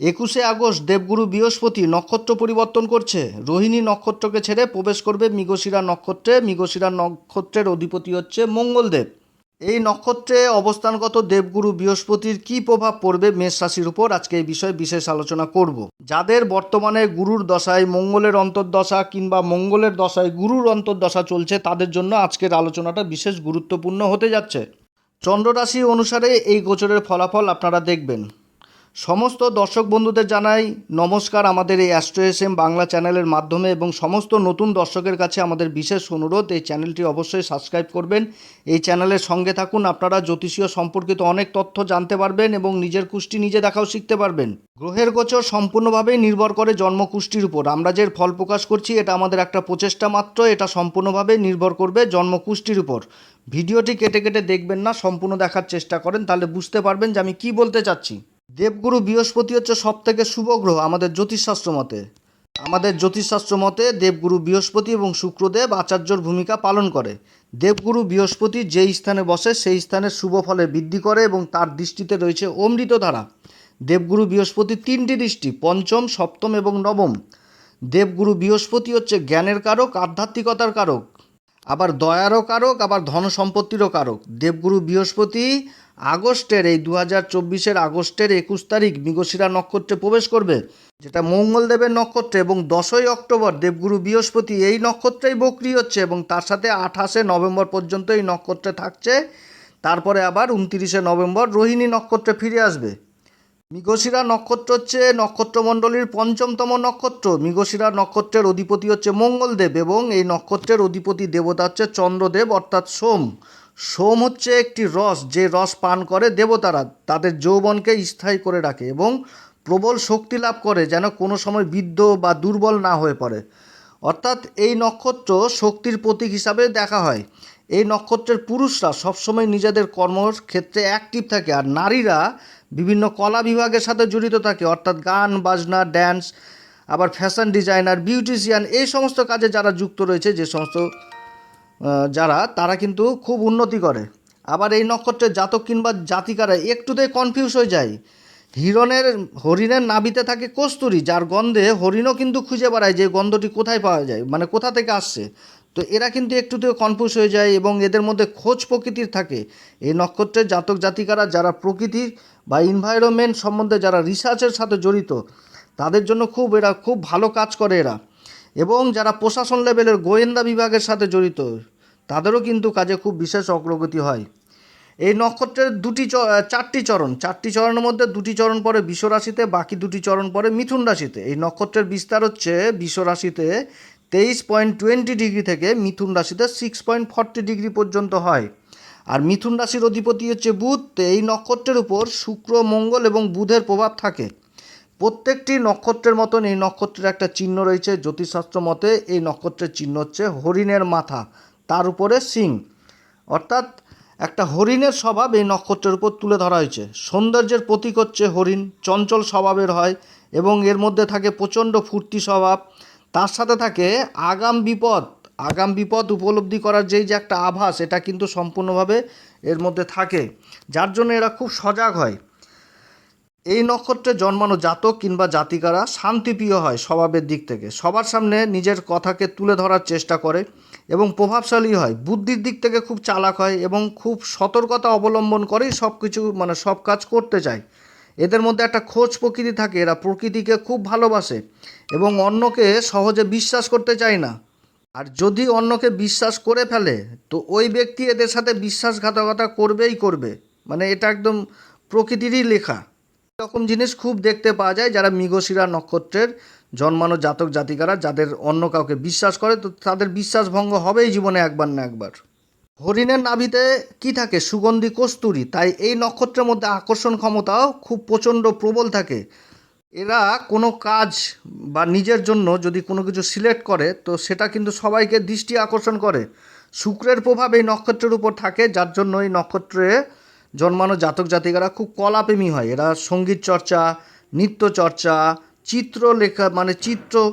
একুশে আগস্ট দেবগুরু বৃহস্পতি নক্ষত্র পরিবর্তন করছে। রোহিণী নক্ষত্রকে ছেড়ে প্রবেশ করবে মৃগশিরা নক্ষত্রে। মৃগশিরা নক্ষত্রের অধিপতি হচ্ছে মঙ্গলদেব। এই নক্ষত্রে অবস্থানগত দেবগুরু বৃহস্পতির কী প্রভাব পড়বে মেষ রাশির উপর? আজকে এই বিষয়ে বিশেষ আলোচনা করব। যাদের বর্তমানে গুরুর দশায় মঙ্গলের অন্তর্দশা কিংবা মঙ্গলের দশায় গুরুর অন্তর্দশা চলছে, তাদের জন্য আজকের আলোচনাটা বিশেষ গুরুত্বপূর্ণ হতে যাচ্ছে। চন্দ্ররাশি অনুসারে এই গোচরের ফলাফল আপনারা দেখবেন। সমস্ত দর্শক বন্ধুদের জানাই নমস্কার আমাদের এই অ্যাস্ট্রো এস এম বাংলা চ্যানেলের মাধ্যমে এবং সমস্ত নতুন দর্শকের কাছে আমাদের বিশেষ অনুরোধ, এই চ্যানেলটি অবশ্যই সাবস্ক্রাইব করবেন। এই চ্যানেলের সঙ্গে থাকুন, আপনারা জ্যোতিষীয় সম্পর্কিত অনেক তথ্য জানতে পারবেন এবং নিজের কুষ্টি নিজে দেখাও শিখতে পারবেন। গ্রহের গোচর সম্পূর্ণভাবেই নির্ভর করে জন্মকুষ্টির উপর। আমরা যে ফল প্রকাশ করছি, এটা আমাদের একটা প্রচেষ্টা মাত্র, এটা সম্পূর্ণভাবে নির্ভর করবে জন্মকুষ্টির উপর। ভিডিওটি কেটে কেটে দেখবেন না, সম্পূর্ণ দেখার চেষ্টা করেন, তাহলে বুঝতে পারবেন যে আমি কি বলতে চাচ্ছি। দেবগুরু বৃহস্পতি হচ্ছে সব থেকে শুভ গ্রহ আমাদের জ্যোতিষশাস্ত্র মতে। আমাদের জ্যোতিষশাস্ত্র মতে দেবগুরু বৃহস্পতি এবং শুক্রদেব আচার্যর ভূমিকা পালন করে। দেবগুরু বৃহস্পতি যেই স্থানে বসে, সেই স্থানের শুভ ফলে বৃদ্ধি করে এবং তার দৃষ্টিতে রয়েছে অমৃত ধারা দেবগুরু বৃহস্পতি তিনটি দৃষ্টি, পঞ্চম, সপ্তম এবং নবম। দেবগুরু বৃহস্পতি হচ্ছে জ্ঞানের কারক, আধ্যাত্মিকতার কারক। আবার দয়ারও কারক, আবার ধন সম্পত্তিরও কারক। দেবগুরু বৃহস্পতি আগস্টের এই দু হাজার চব্বিশের আগস্টের একুশ তারিখ মৃগশিরা নক্ষত্রে প্রবেশ করবে, যেটা মঙ্গলদেবের নক্ষত্রে এবং দশই অক্টোবর দেবগুরু বৃহস্পতি এই নক্ষত্রেই বক্রি হচ্ছে এবং তার সাথে আঠাশে নভেম্বর পর্যন্ত এই নক্ষত্রে থাকছে। তারপরে আবার উনতিরিশে নভেম্বর রোহিণী নক্ষত্রে ফিরে আসবে। মৃগশিরা নক্ষত্র হচ্ছে নক্ষত্রমণ্ডলীর পঞ্চমতম নক্ষত্র। মৃগশিরা নক্ষত্রের অধিপতি হচ্ছে মঙ্গলদেব এবং এই নক্ষত্রের অধিপতি দেবতা হচ্ছে চন্দ্রদেব, অর্থাৎ সোম। সোম হচ্ছে একটি রস, যে রস পান করে দেবতারা, তাদের যৌবনকে স্থায়ী করে রাখে এবং প্রবল শক্তি লাভ করে যেন কোনো সময় বৃদ্ধ বা দুর্বল না হয়ে পড়ে। অর্থাৎ এই নক্ষত্র শক্তির প্রতীক হিসাবে দেখা হয়। এই নক্ষত্রের পুরুষরা সবসময় নিজেদের কর্মর ক্ষেত্রে অ্যাক্টিভ থাকে আর নারীরা বিভিন্ন কলা বিভাগের সাথে জড়িত থাকে। অর্থাৎ গান, বাজনা ড্যান্স আবার ফ্যাশন ডিজাইনার বিউটিশিয়ান এই সমস্ত কাজে যারা যুক্ত রয়েছে, যে সমস্ত যারা, তারা কিন্তু খুব উন্নতি করে। আবার এই নক্ষত্রের জাতক কিংবা জাতিকারা একটুতেই কনফিউজ হয়ে যায়। হিরণের, হরিণের নাবিতে থাকে কস্তুরি, যার গন্ধে হরিণও কিন্তু খুঁজে বেড়ায় যে গন্ধটি কোথায় পাওয়া যায় মানে কোথা থেকে আসছে। তো এরা কিন্তু একটুতেও কনফিউজ হয়ে যায় এবং এদের মধ্যে খোঁজ প্রকৃতির থাকে। এই নক্ষত্রের জাতক জাতিকারা যারা প্রকৃতি বা ইনভায়রনমেন্ট সম্বন্ধে যারা রিসার্চের সাথে জড়িত, তাদের জন্য খুব এরা খুব ভালো কাজ করে এরা। এবং যারা প্রশাসন লেভেলের গোয়েন্দা বিভাগের সাথে জড়িত, তাদেরও কিন্তু কাজে খুব বিশেষ অগ্রগতি হয়। এই নক্ষত্রের দুটি চারটি চরণ, চারটি চরণের মধ্যে দুটি চরণ পরে বিষ রাশিতে, বাকি দুটি চরণ পরে মিথুন রাশিতে। এই নক্ষত্রের বিস্তার হচ্ছে বিষ রাশিতে তেইশ পয়েন্ট টোয়েন্টি ডিগ্রি থেকে মিথুন রাশিতে সিক্স পয়েন্ট ফর্টি ডিগ্রি পর্যন্ত হয়। আর মিথুন রাশির অধিপতি হচ্ছে বুধ। এই নক্ষত্রের উপর শুক্র, মঙ্গল এবং বুধের প্রভাব থাকে। প্রত্যেকটি নক্ষত্রের মতন এই নক্ষত্রের একটা চিহ্ন রয়েছে। জ্যোতিষশাস্ত্র মতে এই নক্ষত্রের চিহ্ন হচ্ছে হরিণের মাথা, তার উপরে সিং। অর্থাৎ একটা হরিণের স্বভাব এই নক্ষত্রের উপর তুলে ধরা হয়েছে। সৌন্দর্যের প্রতীক হচ্ছে হরিণ, চঞ্চল স্বভাবের হয় এবং এর মধ্যে থাকে প্রচণ্ড ফুর্তি স্বভাব। তার সাথে থাকে আগাম বিপদ। আগাম বিপদ উপলব্ধি করার যেই যে একটা আভাস এটা কিন্তু সম্পূর্ণভাবে এর মধ্যে থাকে। যার জন্য এরা খুব সজাগ হয়। এই নক্ষত্রে জন্মানো জাতক কিংবা জাতিকারা শান্তিপ্রিয় হয় স্বভাবের দিক থেকে। সবার সামনে নিজের কথাকে তুলে ধরার চেষ্টা করে এবং প্রভাবশালী হয়। বুদ্ধির দিক থেকে খুব চালাক হয় এবং খুব সতর্কতা অবলম্বন করেই সব কিছু মানে সব কাজ করতে চায়। এদের মধ্যে একটা খোঁজ প্রকৃতি থাকে। এরা প্রকৃতিকে খুব ভালোবাসে এবং অন্যকে সহজে বিশ্বাস করতে চায় না। আর যদি অন্যকে বিশ্বাস করে ফেলে, তো ওই ব্যক্তি এদের সাথে বিশ্বাসঘাতকতা করবেই করবে। মানে এটা একদম প্রকৃতিরই লেখা। এরকম জিনিস খুব দেখতে পাওয়া যায় যারা মৃগশিরা নক্ষত্রের জন্মানো জাতক জাতিকারা, যাদের অন্য কাউকে বিশ্বাস করে, তো তাদের বিশ্বাস ভঙ্গ হবেই জীবনে একবার না একবার। হরিণের নাভিতে কি থাকে? সুগন্ধি কস্তুরি। তাই এই নক্ষত্রের মধ্যে আকর্ষণ ক্ষমতাও খুব প্রচণ্ড প্রবল থাকে। এরা কোনো কাজ বা নিজের জন্য যদি কোনো কিছু সিলেক্ট করে, তো সেটা কিন্তু সবাইকে দৃষ্টি আকর্ষণ করে। শুক্রের প্রভাব এই নক্ষত্রের উপর থাকে, যার জন্য এই নক্ষত্রে জন্মানো জাতক জাতিকারা খুব কলাপ্রেমী হয়। এরা সংগীত চর্চা, নৃত্য চর্চা চিত্র লেখা মানে চিত্র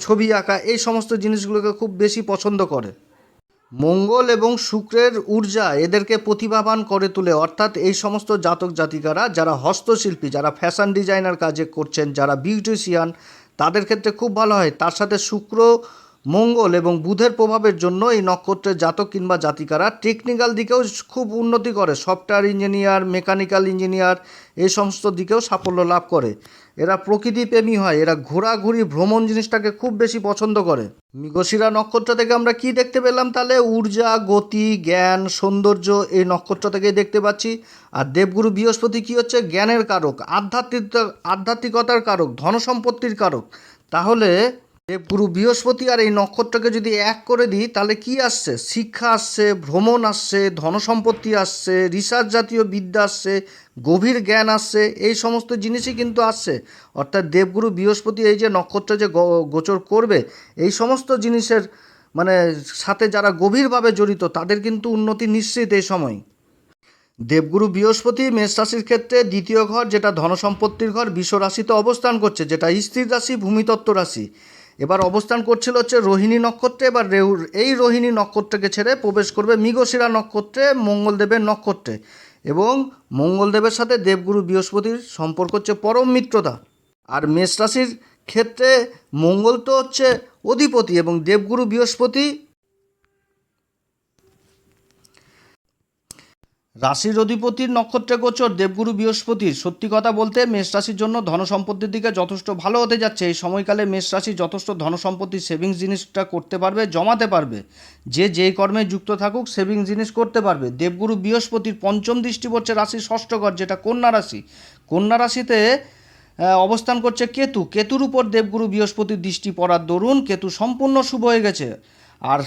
ছবি আঁকা এই সমস্ত জিনিসগুলোকে খুব বেশি পছন্দ করে। মঙ্গল এবং শুক্রের ঊর্জা এদেরকে প্রতিভাবান করে তোলে। অর্থাৎ এই সমস্ত জাতক জাতিকারা যারা হস্তশিল্পী, যারা ফ্যাশন ডিজাইনার কাজে করছেন, যারা বিউটিশিয়ান, তাদের ক্ষেত্রে খুব ভালো হয়। তার সাথে শুক্র মঙ্গল এবং বুধের প্রভাবের জন্য এই নক্ষত্রের জাতক কিংবা জাতিকারা টেকনিক্যাল দিকেও খুব উন্নতি করে সফটওয়্যার ইঞ্জিনিয়ার মেকানিক্যাল ইঞ্জিনিয়ার এই সমস্ত দিকেও সাফল্য লাভ করে। এরা প্রকৃতিপ্রেমী হয়, এরা ঘোরাঘুরি ভ্রমণ জিনিসটাকে খুব বেশি পছন্দ করে। মৃগশিরা নক্ষত্র থেকে আমরা কি দেখতে পেলাম? তাহলে ঊর্জা, গতি, জ্ঞান, সৌন্দর্য এই নক্ষত্র থেকেই দেখতে পাচ্ছি। আর দেবগুরু বৃহস্পতি কি হচ্ছে? জ্ঞানের কারক, আধ্যাত্মিক, আধ্যাত্মিকতার কারক, ধনসম্পত্তির কারক। তাহলে দেবগুরু বৃহস্পতি আর এই নক্ষত্রকে যদি এক করে দিই, তাহলে কি আসছে? শিক্ষা আসছে, ভ্রমণ আসছে, ধনসম্পত্তি আসছে, রিসার্চ জাতীয় বিদ্যা আসছে, গভীর জ্ঞান আসছে, এই সমস্ত জিনিসই কিন্তু আসছে। অর্থাৎ দেবগুরু বৃহস্পতি এই যে নক্ষত্র যে গোচর করবে, এই সমস্ত জিনিসের মানে সাথে যারা গভীরভাবে জড়িত, তাদের কিন্তু উন্নতি নিশ্চিত এই সময়। দেবগুরু বৃহস্পতি মেষ রাশির ক্ষেত্রে দ্বিতীয় ঘর, যেটা ধনসম্পত্তির ঘর বিশ্ব রাশিতে অবস্থান করছে, যেটা স্থির রাশি, ভূমিতত্ত্ব রাশি। এবার অবস্থান করছিল হচ্ছে রোহিণী নক্ষত্রে, এবার রেহুর এই রোহিণী নক্ষত্রকে ছেড়ে প্রবেশ করবে মৃগশিরা নক্ষত্রে, মঙ্গলদেবের নক্ষত্রে এবং মঙ্গলদেবের সাথে দেবগুরু বৃহস্পতির সম্পর্ক হচ্ছে পরম মিত্রতা। আর মেষ রাশির ক্ষেত্রে মঙ্গল তো হচ্ছে অধিপতি এবং দেবগুরু বৃহস্পতি রাশির অধিপতির নক্ষত্রে গোচর দেবগুরু বৃহস্পতির। সত্যি কথা বলতে মেষ রাশির জন্য ধনসম্পত্তির দিকে যথেষ্ট ভালো হতে যাচ্ছে। এই সময়কালে মেষ রাশি যথেষ্ট ধনসম্পত্তি সেভিংস জিনিসটা করতে পারবে, জমাতে পারবে। যে যেই কর্মে যুক্ত থাকুক সেভিংস জিনিস করতে পারবে। দেবগুরু বৃহস্পতির পঞ্চম দৃষ্টি পড়ছে রাশির ষষ্ঠ ঘর, যেটা কন্যা রাশি। কন্যা রাশিতে অবস্থান করছে কেতু। কেতুর উপর দেবগুরু বৃহস্পতির দৃষ্টি পড়ার দরুন। কেতু সম্পূর্ণ শুভ হয়ে গেছে। আর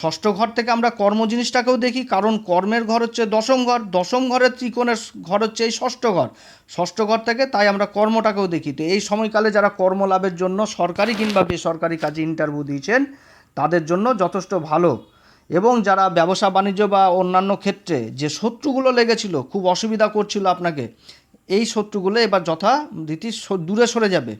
ষষ্ঠ ঘর থেকে আমরা কর্ম জিনিসটাকেও দেখি, কারণ কর্মের ঘর হচ্ছে দশম ঘর, দশম ঘরের ত্রিকোণের ঘর হচ্ছে এই ষষ্ঠ ঘর। ষষ্ঠ ঘর থেকে তাই আমরা কর্মটাকেও দেখি। তো এই সময়কালে যারা কর্ম লাভের জন্য সরকারি কিংবা বেসরকারি কাজে ইন্টারভিউ দিয়েছেন, তাদের জন্য যথেষ্ট ভালো। এবং যারা ব্যবসা বাণিজ্য বা অন্যান্য ক্ষেত্রে যে শত্রুগুলো লেগেছিল, খুব অসুবিধা করছিল আপনাকে, এই শত্রুগুলো এবার যথা রীতি দূরে সরে যাবে।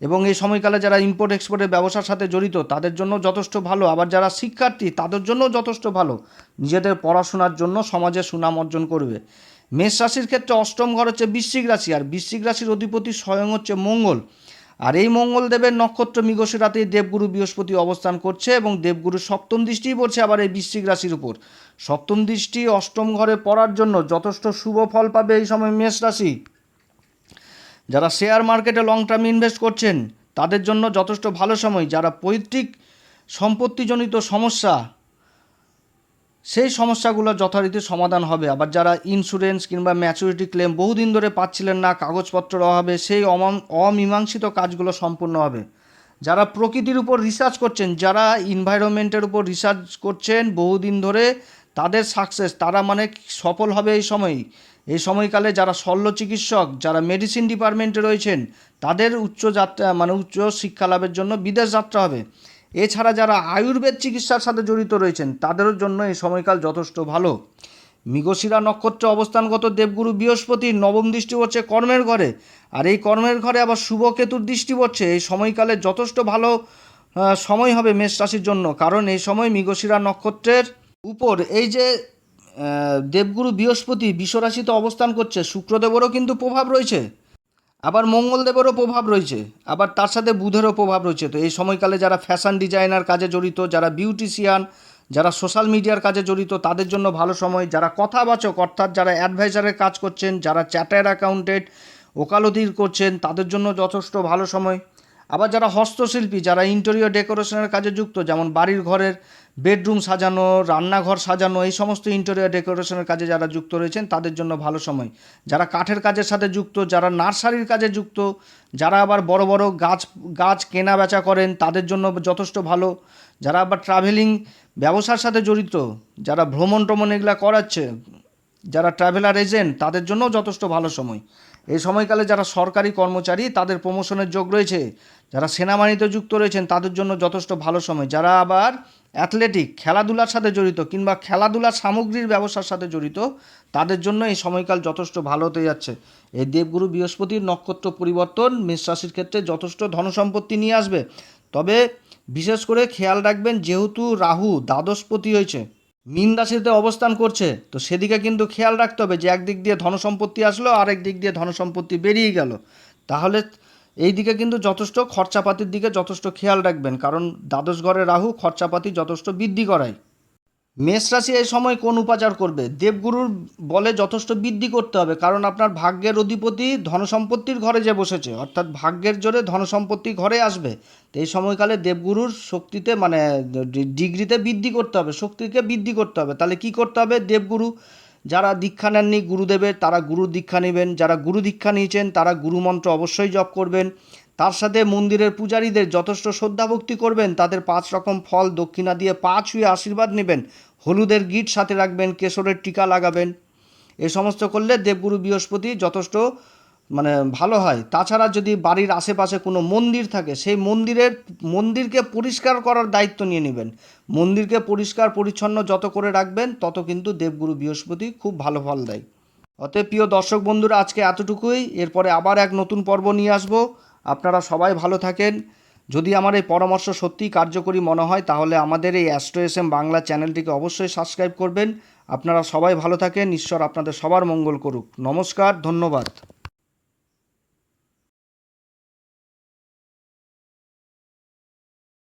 এবং এই সময়কালে যারা ইম্পোর্ট এক্সপোর্টের ব্যবসার সাথে জড়িত, তাদের জন্য যথেষ্ট ভালো। আবার যারা শিক্ষার্থী, তাদের জন্য যথেষ্ট ভালো। নিজেদের পড়াশোনার জন্য সমাজে সুনাম অর্জন করবে। মেষ রাশির ক্ষেত্রে অষ্টম ঘর হচ্ছে বৃশ্চিক রাশি, আর বৃশ্চিক রাশির অধিপতি স্বয়ং হচ্ছে মঙ্গল। আর এই মঙ্গলদেবের নক্ষত্র মৃগশিরাতেই দেবগুরু বৃহস্পতি অবস্থান করছে এবং দেবগুরুর সপ্তম দৃষ্টিই পড়ছে আবার এই বৃশ্চিক রাশির উপর। সপ্তম দৃষ্টি অষ্টম ঘরে পড়ার জন্য যথেষ্ট শুভ ফল পাবে এই সময় মেষ রাশি। যারা শেয়ার মার্কেটে লং টার্ম ইনভেস্ট করছেন, তাদের জন্য যথেষ্ট ভালো সময়। যারা পৈতৃক সম্পত্তিজনিত সমস্যা, সেই সমস্যাগুলো যথারীতি সমাধান হবে। আবার যারা ইন্স্যুরেন্স কিংবা ম্যাচুরিটি ক্লেম বহুদিন ধরে পাচ্ছিলেন না, কাগজপত্রের অভাবে সেই অমাম- অমীমাংসিত কাজগুলো সম্পূর্ণ হবে। যারা প্রকৃতির উপর রিসার্চ করছেন, যারা ইনভায়রনমেন্টের উপর রিসার্চ করছেন বহুদিন ধরে, তাদের সাকসেস তারা মানে সফল হবে এই সময়ই এই সময়কালে যারা শল্য চিকিৎসক, যারা মেডিসিন ডিপার্টমেন্টে রয়েছেন, তাদের উচ্চ যাত্রা মানে উচ্চ শিক্ষা লাভের জন্য বিদেশ যাত্রা হবে। এছাড়া যারা আয়ুর্বেদ চিকিৎসার সাথে জড়িত রয়েছেন তাদের জন্য এই সময়কাল যথেষ্ট ভালো। মৃগশিরা নক্ষত্রে অবস্থানগত দেবগুরু বৃহস্পতি নবম দৃষ্টি পড়ছে কর্মের ঘরে, আর এই কর্মের ঘরে আবার শুভ কেতুর দৃষ্টি পড়ছে। এই সময়কালে যথেষ্ট ভালো সময় হবে মেষ রাশির জন্য, কারণ এই সময় মৃগশিরা নক্ষত্রের উপর এই যে দেবগুরু বৃহস্পতি বিশ্বরাশিতে অবস্থান করছে। শুক্রদেবেরও কিন্তু প্রভাব রয়েছে। আবার মঙ্গলদেবেরও প্রভাব রয়েছে। আবার তার সাথে বুধেরও প্রভাব রয়েছে। তো এই সময়কালে যারা ফ্যাশন ডিজাইনার কাজে জড়িত, যারা বিউটিশিয়ান যারা সোশ্যাল মিডিয়ার কাজে জড়িত, তাদের জন্য ভালো সময়। যারা কথাবাচক, অর্থাৎ যারা অ্যাডভাইজারের কাজ করছেন, যারা চ্যাটার অ্যাকাউন্টেন্ট ওকালতির করছেন, তাদের জন্য যথেষ্ট ভালো সময়। আবার যারা হস্তশিল্পী, যারা ইন্টেরিয়র ডেকোরেশনের কাজে যুক্ত, যেমন বাড়ির ঘরের বেডরুম সাজানো, রান্নাঘর সাজানো, এই সমস্ত ইন্টেরিয়র ডেকোরেশনের কাজে যারা যুক্ত রয়েছেন, তাদের জন্য ভালো সময়। যারা কাঠের কাজের সাথে যুক্ত, যারা নার্সারির কাজে যুক্ত, যারা আবার বড় বড় গাছ গাছ কেনা বেচা করেন, তাদের জন্য যথেষ্ট ভালো। যারা আবার ট্রাভেলিং ব্যবসার সাথে জড়িত, যারা ভ্রমণ ট্রমণ এগুলা করাচ্ছে, যারা ট্রাভেলার এজেন্ট তাদের জন্য যথেষ্ট ভালো সময়। এই সময়কালে যারা সরকারি কর্মচারী, তাদের প্রমোশনের যোগ রয়েছে। যারা সেনাবাহিনীতে যুক্ত রয়েছেন, তাদের জন্য যথেষ্ট ভালো সময়। যারা আবার অ্যাথলেটিক খেলাধুলার সাথে জড়িত কিংবা খেলাধুলার সামগ্রীর ব্যবসার সাথে জড়িত, তাদের জন্য এই সময়কাল যথেষ্ট ভালো হতে যাচ্ছে। এই দেবগুরু বৃহস্পতির নক্ষত্র পরিবর্তন মেষ রাশির ক্ষেত্রে যথেষ্ট ধনসম্পত্তি নিয়ে আসবে। তবে বিশেষ করে খেয়াল রাখবেন, যেহেতু রাহু দ্বাদশপতি হয়েছে, মীন রাশিতে অবস্থান করছে, তো সেদিকে কিন্তু খেয়াল রাখতে হবে যে একদিক দিয়ে ধনসম্পত্তি আসলো আরেক দিক দিয়ে ধনসম্পত্তি বেরিয়ে গেল। তাহলে এই দিকে কিন্তু যথেষ্ট খরচাপাতির দিকে যথেষ্ট খেয়াল রাখবেন, কারণ দ্বাদশ ঘরে রাহু খরচাপাতি যথেষ্ট বৃদ্ধি করায়। মেষ রাশি এই সময় কোন উপাচার করবে? দেবগুরুর বলে যথেষ্ট বৃদ্ধি করতে হবে, কারণ আপনার ভাগ্যের অধিপতি ধনসম্পত্তির ঘরে যে বসেছে, অর্থাৎ ভাগ্যের জোরে ধনসম্পত্তি ঘরে আসবে। তো এই সময়কালে দেবগুরুর শক্তিতে মানে ডিগ্রিতে বৃদ্ধি করতে হবে, শক্তিকে বৃদ্ধি করতে হবে। তাহলে কি করতে হবে? দেবগুরু যারা দীক্ষা নেননি গুরুদেবের, তারা গুরু দীক্ষা নেবেন। যারা গুরু দীক্ষা নিয়েছেন, তারা গুরুমন্ত্র অবশ্যই জপ করবেন। তার সাথে মন্দিরের পূজারীদের যথেষ্ট শ্রদ্ধাভক্তি করবেন। তাদের পাঁচ রকম ফল দক্ষিণা দিয়ে পা ছুঁয়ে আশীর্বাদ নেবেন। হলুদের গিট সাথে রাখবেন, কেশরের টিকা লাগাবেন। এ সমস্ত করলে দেবগুরু বৃহস্পতি যথেষ্ট মানে ভালো হয়। তাছাড়া যদি বাড়ির আশেপাশে কোনো মন্দির থাকে, সেই মন্দিরের, মন্দিরকে পরিষ্কার করার দায়িত্ব নিয়ে নেবেন। মন্দিরকে পরিষ্কার, পরিচ্ছন্ন যত করে রাখবেন, তত কিন্তু দেবগুরু বৃহস্পতি খুব ভালো ফল দেয়। অতএব প্রিয় দর্শক বন্ধুরা, আজকে এতটুকুই। এরপরে আবার এক নতুন পর্ব নিয়ে আসব। আপনারা সবাই ভালো থাকেন। যদি আমার এই পরামর্শ সত্যিই কার্যকরী মনে হয়, তাহলে আমাদের এই অ্যাস্ট্রো এস এম বাংলা চ্যানেলটিকে অবশ্যই সাবস্ক্রাইব করবেন। আপনারা সবাই ভালো থাকেন। ঈশ্বর আপনাদের সবার মঙ্গল করুক। নমস্কার, ধন্যবাদ।